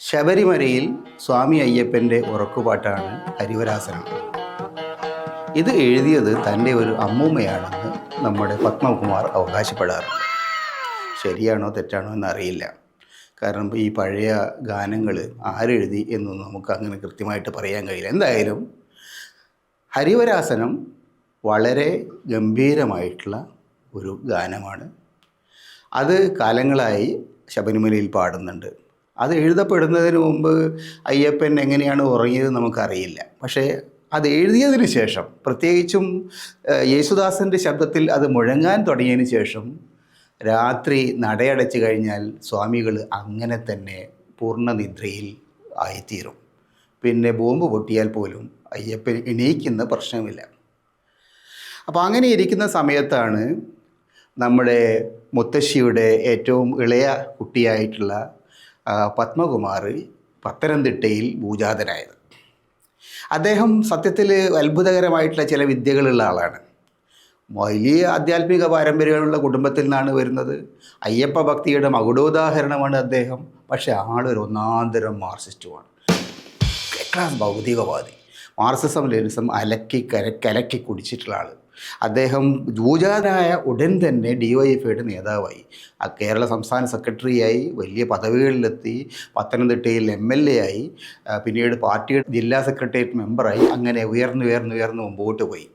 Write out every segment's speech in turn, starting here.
ശബരിമലയിൽ സ്വാമി അയ്യപ്പന്റെ ഉറക്കുപാട്ടാണ് ഹരിവരാസനം. ഇത് എഴുതിയത് തന്റെ ഒരു അമ്മൂമ്മയാണെന്ന് നമ്മുടെ പത്മകുമാർ അവകാശപ്പെടാറുണ്ട്. ശരിയാണോ തെറ്റാണോ എന്നറിയില്ല. കാരണം ഈ പഴയ ഗാനങ്ങൾ ആരെഴുതി എന്നൊന്നും നമുക്ക് അങ്ങനെ കൃത്യമായിട്ട് പറയാൻ കഴിയില്ല. എന്തായാലും ഹരിവരാസനം വളരെ ഗംഭീരമായിട്ടുള്ള ഒരു ഗാനമാണ്. അത് കാലങ്ങളായി ശബരിമലയിൽ പാടുന്നുണ്ട്. അത് എഴുതപ്പെടുന്നതിന് മുമ്പ് അയ്യപ്പൻ എങ്ങനെയാണ് ഉറങ്ങിയത് നമുക്കറിയില്ല. പക്ഷേ അത് എഴുതിയതിന് ശേഷം പ്രത്യേകിച്ചും യേശുദാസന്റെ ശബ്ദത്തിൽ അത് മുഴങ്ങാൻ തുടങ്ങിയതിന് ശേഷം രാത്രി നടയടച്ചു കഴിഞ്ഞാൽ സ്വാമികൾ അങ്ങനെ തന്നെ പൂർണനിദ്രയിൽ ആയിത്തീരും. പിന്നെ ബോംബ് പൊട്ടിയാൽ പോലും അയ്യപ്പൻ എണീക്കുന്ന പ്രശ്നമില്ല. അപ്പോൾ അങ്ങനെ ഇരിക്കുന്ന സമയത്താണ് നമ്മുടെ മുത്തശ്ശിയുടെ ഏറ്റവും ഇളയ കുട്ടിയായിട്ടുള്ള പത്മകുമാർ പത്തനംതിട്ടയിൽ ഭൂജാതനായത്. അദ്ദേഹം സത്യത്തിൽ അത്ഭുതകരമായിട്ടുള്ള ചില വിദ്യകളുള്ള ആളാണ്. വലിയ ആധ്യാത്മിക പാരമ്പര്യമുള്ള കുടുംബത്തിൽ നിന്നാണ് വരുന്നത്. അയ്യപ്പ ഭക്തിയുടെ മകുടോദാഹരണമാണ് അദ്ദേഹം. പക്ഷേ ആളൊരു ഒന്നാന്തരം മാർസിസ്റ്റുമാണ്. ക്ലാസ് ഭൗതികവാദി. മാർസിസം ലെനിസം അലക്കി കര കലക്കി കുടിച്ചിട്ടുള്ള ആൾ അദ്ദേഹം ഭൂജാതനായ ഉടൻ തന്നെ ഡി വൈ എഫ് ഐയുടെ നേതാവായി കേരള സംസ്ഥാന സെക്രട്ടറിയായി വലിയ പദവികളിലെത്തി പത്തനംതിട്ടയിൽ എം എൽ എ ആയി പിന്നീട് പാർട്ടിയുടെ ജില്ലാ സെക്രട്ടേറിയറ്റ് മെമ്പറായി അങ്ങനെ ഉയർന്നു ഉയർന്നു ഉയർന്നു മുമ്പോട്ട് പോയി.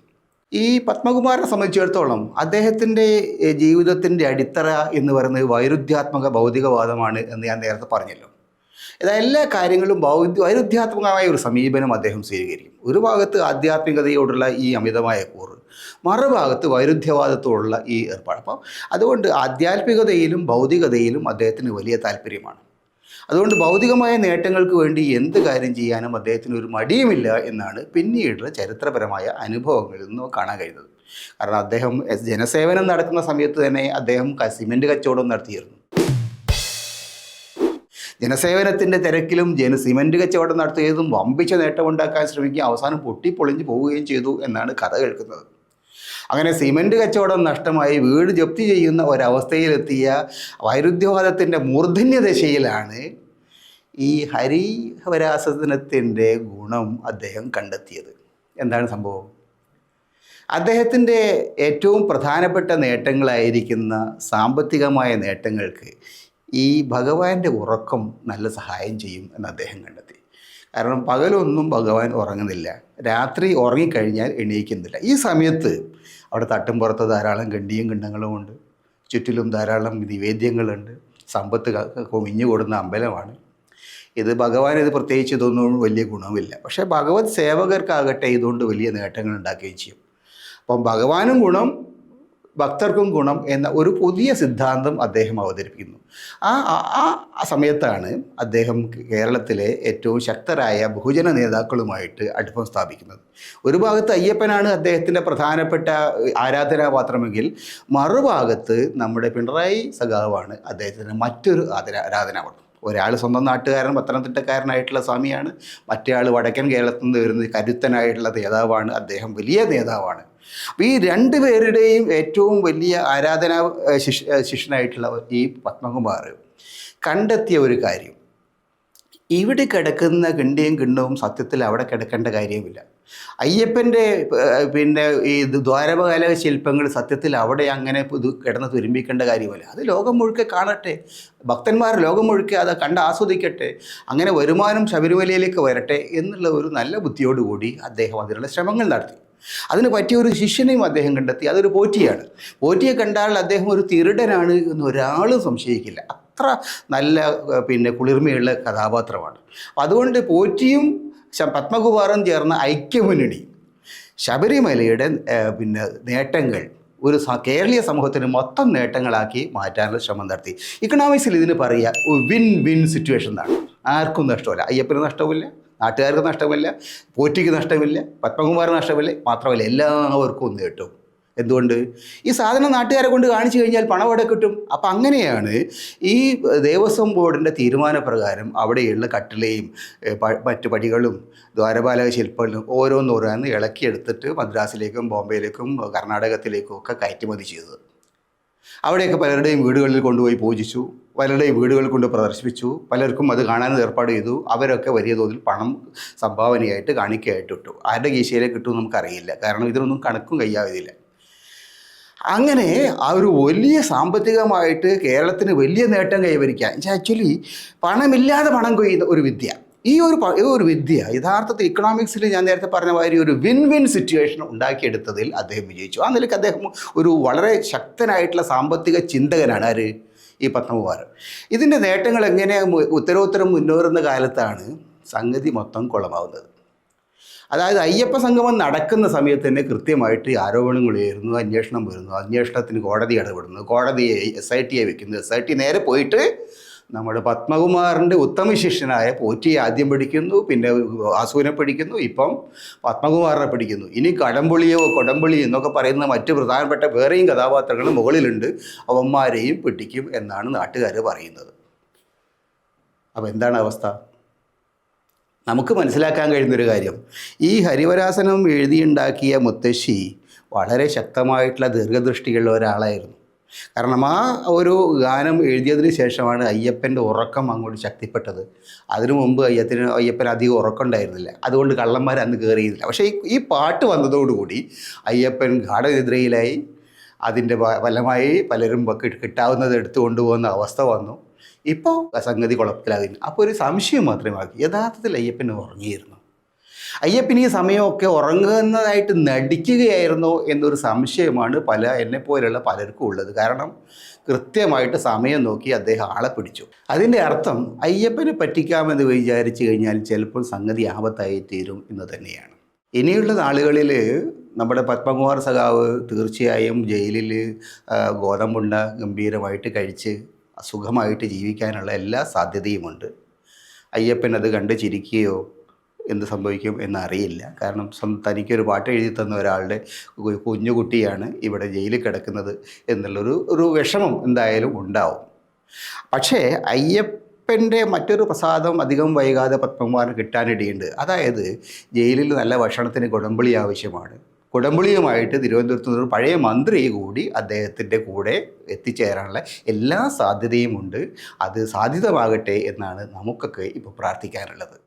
ഈ പത്മകുമാറിനെ സംബന്ധിച്ചിടത്തോളം അദ്ദേഹത്തിന്റെ ജീവിതത്തിന്റെ അടിത്തറ എന്ന് പറയുന്നത് വൈരുദ്ധ്യാത്മക ഭൗതികവാദമാണ് എന്ന് ഞാൻ നേരത്തെ പറഞ്ഞല്ലോ. ഇതാ എല്ലാ കാര്യങ്ങളും ബൗദ്ധ വൈരുദ്ധ്യാത്മകമായ ഒരു സമീപനം അദ്ദേഹം സ്വീകരിക്കും. ഒരു ഭാഗത്ത് ആധ്യാത്മികതയോടുള്ള ഈ അമിതമായ കൂറ് മറുഭാഗത്ത് വൈരുദ്ധ്യവാദത്തോടുള്ള ഈ ഏർപ്പാട്. അപ്പം അതുകൊണ്ട് ആധ്യാത്മികതയിലും ഭൗതികതയിലും അദ്ദേഹത്തിന് വലിയ താല്പര്യമാണ്. അതുകൊണ്ട് ഭൗതികമായ നേട്ടങ്ങൾക്ക് വേണ്ടി എന്ത് കാര്യം ചെയ്യാനും അദ്ദേഹത്തിന് ഒരു മടിയുമില്ല എന്നാണ് പിന്നീടുള്ള ചരിത്രപരമായ അനുഭവങ്ങളിൽ നിന്ന് കാണാൻ കഴിയുന്നത്. കാരണം അദ്ദേഹം ജനസേവനം നടക്കുന്ന സമയത്ത് തന്നെ അദ്ദേഹം സിമന്റ് കച്ചവടം നടത്തിയിരുന്നു. ജനസേവനത്തിന്റെ തിരക്കിലും ജന സിമന്റ് കച്ചവടം നടത്തിയതും വമ്പിച്ച നേട്ടമുണ്ടാക്കാൻ ശ്രമിക്കുകയും അവസാനം പൊട്ടിപ്പൊളിഞ്ഞ് പോവുകയും ചെയ്തു എന്നാണ് കഥ കേൾക്കുന്നത്. അങ്ങനെ സിമന്റ് കച്ചവടം നഷ്ടമായി വീട് ജപ്തി ചെയ്യുന്ന ഒരവസ്ഥയിലെത്തിയ വൈരുദ്ധ്യവാദത്തിന്റെ മൂർധന്യ ദശയിലാണ് ഈ ഹരിവരാസനത്തിന്റെ ഗുണം അദ്ദേഹം കണ്ടെത്തിയത്. എന്താണ് സംഭവം? അദ്ദേഹത്തിന്റെ ഏറ്റവും പ്രധാനപ്പെട്ട നേട്ടങ്ങളായിരിക്കുന്ന സാമ്പത്തികമായ നേട്ടങ്ങൾക്ക് ഈ ഭഗവാന്റെ ഉറക്കം നല്ല സഹായം ചെയ്യും എന്ന് അദ്ദേഹം കണ്ടെത്തി. കാരണം പകലൊന്നും ഭഗവാൻ ഉറങ്ങുന്നില്ല. രാത്രി ഉറങ്ങിക്കഴിഞ്ഞാൽ എണീക്കുന്നില്ല. ഈ സമയത്ത് അവിടെ തട്ടുംപുറത്ത് ധാരാളം ഗണ്ഡിയും ഗണ്ടങ്ങളും ഉണ്ട്. ചുറ്റിലും ധാരാളം നിവേദ്യങ്ങളുണ്ട്. സമ്പത്ത് കുമിഞ്ഞു കൂടുന്ന അമ്പലമാണ്. ഇത് ഭഗവാൻ ഇത് പ്രത്യേകിച്ച് ഇതൊന്നും വലിയ ഗുണമില്ല. പക്ഷേ ഭഗവത് സേവകർക്കാകട്ടെ ഇതുകൊണ്ട് വലിയ നേട്ടങ്ങൾ ഉണ്ടാക്കുകയും ചെയ്യും. അപ്പം ഭഗവാനും ഗുണം ഭക്തർക്കും ഗുണം എന്ന ഒരു പുതിയ സിദ്ധാന്തം അദ്ദേഹം അവതരിപ്പിക്കുന്നു. ആ ആ- സമയത്താണ് അദ്ദേഹം കേരളത്തിലെ ഏറ്റവും ശക്തരായ ബഹുജന നേതാക്കളുമായിട്ട് അടുപ്പം സ്ഥാപിക്കുന്നത്. ഒരു ഭാഗത്ത് അയ്യപ്പനാണ് അദ്ദേഹത്തിന്റെ പ്രധാനപ്പെട്ട ആരാധനാപാത്രമെങ്കിൽ മറുഭാഗത്ത് നമ്മുടെ പിണറായി സഖാവാണ് അദ്ദേഹത്തിന്റെ മറ്റൊരു ആരാധനാപാത്രം. ഒരാൾ സ്വന്തം നാട്ടുകാരൻ പത്തനംതിട്ടക്കാരനായിട്ടുള്ള സ്വാമിയാണ്. മറ്റേ ആൾ വടക്കൻ കേരളത്തിൽ നിന്ന് വരുന്ന കരുത്തനായിട്ടുള്ള നേതാവാണ്. അദ്ദേഹം വലിയ നേതാവാണ്. അപ്പോൾ ഈ രണ്ട് പേരുടെയും ഏറ്റവും വലിയ ആരാധനാ ശിഷ ശിഷ്യനായിട്ടുള്ള ഈ പത്മകുമാർ കണ്ടെത്തിയ ഒരു കാര്യം. ഇവിടെ കിടക്കുന്ന കിണ്ടിയും കിണ്ണവും സത്യത്തിൽ അവിടെ കിടക്കേണ്ട കാര്യമില്ല അയ്യപ്പന്റെ പിന്നെ ഈ ദ്വാരപകാല ശില്പങ്ങൾ സത്യത്തിൽ അവിടെ അങ്ങനെ കിടന്ന് തുരുമ്പിക്കേണ്ട കാര്യമല്ല അത് ലോകം മുഴുക്കെ കാണട്ടെ. ഭക്തന്മാർ ലോകം മുഴുക്കെ അത് കണ്ട് ആസ്വദിക്കട്ടെ. അങ്ങനെ വരുമാനം ശബരിമലയിലേക്ക് വരട്ടെ എന്നുള്ള ഒരു നല്ല ബുദ്ധിയോടുകൂടി അദ്ദേഹം അതിനുള്ള ശ്രമങ്ങൾ നടത്തി. അതിന് പറ്റിയ ഒരു ശിഷ്യനെയും അദ്ദേഹം കണ്ടെത്തി. അതൊരു പോറ്റിയാണ്. പോറ്റിയെ കണ്ടാൽ അദ്ദേഹം ഒരു തിരുടനാണ് എന്ന് ഒരാളും സംശയിക്കില്ല. അത്ര നല്ല പിന്നെ കുളിർമയുള്ള കഥാപാത്രമാണ്. അതുകൊണ്ട് പോറ്റിയും പത്മകുമാറും ചേർന്ന ഐക്യമുന്നണി ശബരിമലയുടെ പിന്നെ നേട്ടങ്ങൾ ഒരു കേരളീയ സമൂഹത്തിന് മൊത്തം നേട്ടങ്ങളാക്കി മാറ്റാനുള്ള ശ്രമം നടത്തി. ഇക്കണോമിക്സിൽ ഇതിന് പറയുക വിൻ വിൻ സിറ്റുവേഷൻ എന്നാണ്. ആർക്കും നഷ്ടമില്ല. അയ്യപ്പന് നഷ്ടമില്ല നാട്ടുകാർക്ക് നഷ്ടമില്ല പോറ്റിക്ക് നഷ്ടമില്ല പത്മകുമാറിന് നഷ്ടമില്ല മാത്രമല്ല എല്ലാവർക്കും നേട്ടം എന്തുകൊണ്ട്? ഈ സാധനം നാട്ടുകാരെ കൊണ്ട് കാണിച്ചു കഴിഞ്ഞാൽ പണം അവിടെ കിട്ടും? അപ്പം അങ്ങനെയാണ് ഈ ദേവസ്വം ബോർഡിന്റെ തീരുമാനപ്രകാരം അവിടെയുള്ള കട്ടിലയും മറ്റു പടികളും ദ്വാരപാലക ശില്പങ്ങളും ഓരോന്നോരോന്ന് ഇളക്കിയെടുത്തിട്ട് മദ്രാസിലേക്കും ബോംബെയിലേക്കും കർണാടകത്തിലേക്കും ഒക്കെ കയറ്റുമതി ചെയ്തത്. അവിടെയൊക്കെ പലരുടെയും വീടുകളിൽ കൊണ്ടുപോയി പൂജിച്ചു പലരുടെയും വീടുകളിൽ കൊണ്ട് പ്രദർശിപ്പിച്ചു പലർക്കും അത് കാണാൻ ഏർപ്പാട് ചെയ്തു അവരൊക്കെ വലിയ തോതിൽ പണം സംഭാവനയായിട്ട് കാണിക്കയായിട്ട് ഇട്ടു. ആരുടെ കീശയിലേക്ക് കിട്ടും നമുക്കറിയില്ല. കാരണം ഇതിനൊന്നും കണക്കും കയ്യാവില്ല അങ്ങനെ ആ ഒരു വലിയ സാമ്പത്തികമായിട്ട് കേരളത്തിന് വലിയ നേട്ടം കൈവരിക്കാൻ ആക്ച്വലി പണമില്ലാതെ പണം കൊയ്യുന്ന ഒരു വിദ്യ. ഈ ഒരു ഒരു വിദ്യ യഥാർത്ഥത്തിൽ ഇക്കണോമിക്സിൽ ഞാൻ നേരത്തെ പറഞ്ഞ മാതിരി ഒരു വിൻ വിൻ സിറ്റുവേഷൻ ഉണ്ടാക്കിയെടുത്തതിൽ അദ്ദേഹം വിജയിച്ചു. ആ നിലയ്ക്ക് അദ്ദേഹം ഒരു വളരെ ശക്തനായിട്ടുള്ള സാമ്പത്തിക ചിന്തകനാണ് ആര്? ഈ പത്മകുമാരൻ ഇതിന്റെ നേട്ടങ്ങൾ എങ്ങനെ ഉത്തരോത്തരം മുന്നേറുന്ന കാലത്താണ് സംഗതി മൊത്തം കുളമാവുന്നത്. അതായത് അയ്യപ്പ സംഗമം നടക്കുന്ന സമയത്ത് തന്നെ കൃത്യമായിട്ട് ആരോപണങ്ങൾ ഉയരുന്നു അന്വേഷണം വരുന്നു. അന്വേഷണത്തിന് കോടതി ഇടപെടുന്നു. കോടതിയെ എസ് ഐ ടിയെ വെക്കുന്നു. എസ് ഐ ടി നേരെ പോയിട്ട് നമ്മുടെ പത്മകുമാറിന്റെ ഉത്തമ ശിഷ്യനായ പോറ്റിയെ ആദ്യം പിടിക്കുന്നു പിന്നെ ആസൂനെ പിടിക്കുന്നു ഇപ്പം പത്മകുമാറിനെ പിടിക്കുന്നു. ഇനി കടമ്പുളിയോ കൊടമ്പുളി എന്നൊക്കെ പറയുന്ന മറ്റ് പ്രധാനപ്പെട്ട വേറെയും കഥാപാത്രങ്ങൾ മുകളിലുണ്ട്. അവന്മാരെയും പിടിക്കും എന്നാണ് നാട്ടുകാർ പറയുന്നത്. അപ്പോൾ എന്താണ് അവസ്ഥ? നമുക്ക് മനസ്സിലാക്കാൻ കഴിയുന്നൊരു കാര്യം. ഈ ഹരിവരാസനം എഴുതിയുണ്ടാക്കിയ മുത്തശ്ശി വളരെ ശക്തമായിട്ടുള്ള ദീർഘദൃഷ്ടിയുള്ള ഒരാളായിരുന്നു. കാരണം ആ ഒരു ഗാനം എഴുതിയതിന് ശേഷമാണ് അയ്യപ്പന്റെ ഉറക്കം അങ്ങോട്ട് ശക്തിപ്പെട്ടത്. അതിനു മുമ്പ് അയ്യത്തിന് അയ്യപ്പൻ അധികം ഉറക്കം ഉണ്ടായിരുന്നില്ല അതുകൊണ്ട് കള്ളന്മാർ അന്ന് കയറിയിരുന്നില്ല പക്ഷേ ഈ പാട്ട് വന്നതോടുകൂടി അയ്യപ്പൻ ഗാഠനിദ്രയിലായി. അതിന്റെ ഫലമായി പലരും കിട്ടാവുന്നത് എടുത്തു കൊണ്ടുപോകുന്ന അവസ്ഥ വന്നു. ഇപ്പോൾ സംഗതി കുഴപ്പത്തിലാകുന്നു. അപ്പോൾ ഒരു സംശയം മാത്രമേ ബാക്കി യഥാർത്ഥത്തിൽ അയ്യപ്പൻ ഉറങ്ങിയിരുന്നു? അയ്യപ്പൻ ഈ സമയമൊക്കെ ഉറങ്ങുന്നതായിട്ട് നടിക്കുകയായിരുന്നോ എന്നൊരു സംശയമാണ് പല എന്നെപ്പോലെയുള്ള പലർക്കും ഉള്ളത്. കാരണം കൃത്യമായിട്ട് സമയം നോക്കി അദ്ദേഹം ആളെ പിടിച്ചു. അതിന്റെ അർത്ഥം അയ്യപ്പനെ പറ്റിക്കാമെന്ന് വിചാരിച്ചു കഴിഞ്ഞാൽ ചിലപ്പോൾ സംഗതി ആപത്തായി തീരും എന്ന് തന്നെയാണ്. ഇനിയുള്ള നാളുകളിൽ നമ്മുടെ പത്മകുമാർ സഖാവ് തീർച്ചയായും ജയിലിൽ ഗോതമ്പുണ്ട ഗംഭീരമായിട്ട് കഴിച്ച് സുഖമായിട്ട് ജീവിക്കാനുള്ള എല്ലാ സാധ്യതയുമുണ്ട്. അയ്യപ്പൻ അത് കണ്ട് ചിരിക്കുകയോ എന്ത് സംഭവിക്കും എന്നറിയില്ല. കാരണം തനിക്കൊരു പാട്ട് എഴുതി തന്ന ഒരാളുടെ കുഞ്ഞുകുട്ടിയാണ് കുഞ്ഞു കുട്ടിയാണ് ഇവിടെ ജയിലിൽ കിടക്കുന്നത് എന്നുള്ളൊരു ഒരു വിഷമം എന്തായാലും ഉണ്ടാവും. പക്ഷേ അയ്യപ്പന്റെ മറ്റൊരു പ്രസാദം അധികം വൈകാതെ പത്മകുമാറിന് കിട്ടാനിടയുണ്ട്. അതായത് ജയിലിൽ നല്ല ഭക്ഷണത്തിന് കുടമ്പിളി ആവശ്യമാണ്. കുടംപുളിയുമായിട്ട് തിരുവനന്തപുരത്ത് നിന്ന് പഴയ മന്ത്രി കൂടി അദ്ദേഹത്തിന്റെ കൂടെ എത്തിച്ചേരാനുള്ള എല്ലാ സാധ്യതയുമുണ്ട് അത് സാധ്യതമാകട്ടെ എന്നാണ് നമുക്കൊക്കെ ഇപ്പോൾ പ്രാർത്ഥിക്കാനുള്ളത്.